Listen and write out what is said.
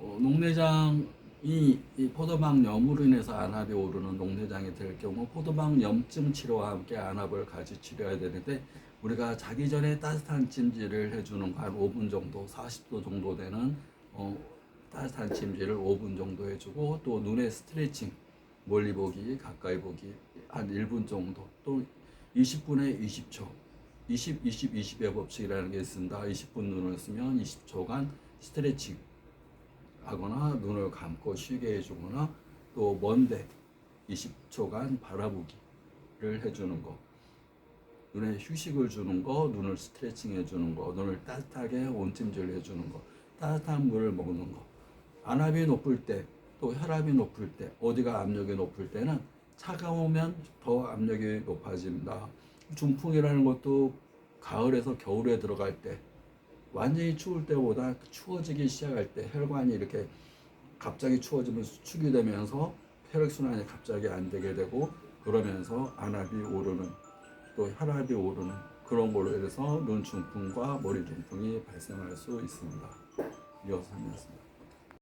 어, 녹내장이 이 포도막염으로 인해서 안압이 오르는 녹내장이 될 경우 포도막염증 치료와 함께 안압을 같이 치료해야 되는데 우리가 자기 전에 따뜻한 찜질을 해주는 거한 5분 정도, 40도 정도 되는 어, 따뜻한 찜질을 5분 정도 해주고 또 눈에 스트레칭 멀리 보기, 가까이 보기 한 1분 정도 또 20분에 20초 20, 20, 20의 법칙이라는 게 있습니다. 20분 눈을 쓰면 20초간 스트레칭 하거나 눈을 감고 쉬게 해주거나 또 먼데 20초간 바라보기를 해주는 거. 눈에 휴식을 주는 거 눈을 스트레칭 해주는 거 눈을 따뜻하게 온찜질 해주는 거 따뜻한 물을 먹는 거. 안압이 높을 때 또 혈압이 높을 때 어디가 압력이 높을 때는 차가우면 더 압력이 높아집니다. 중풍이라는 것도 가을에서 겨울에 들어갈 때 완전히 추울 때보다 추워지기 시작할 때 혈관이 이렇게 갑자기 추워지면 수축이 되면서 혈액순환이 갑자기 안 되게 되고 그러면서 안압이 오르는 또 혈압이 오르는 그런 걸로 인해서 눈 중풍과 머리 중풍이 발생할 수 있습니다. 이어서 설명했습니다.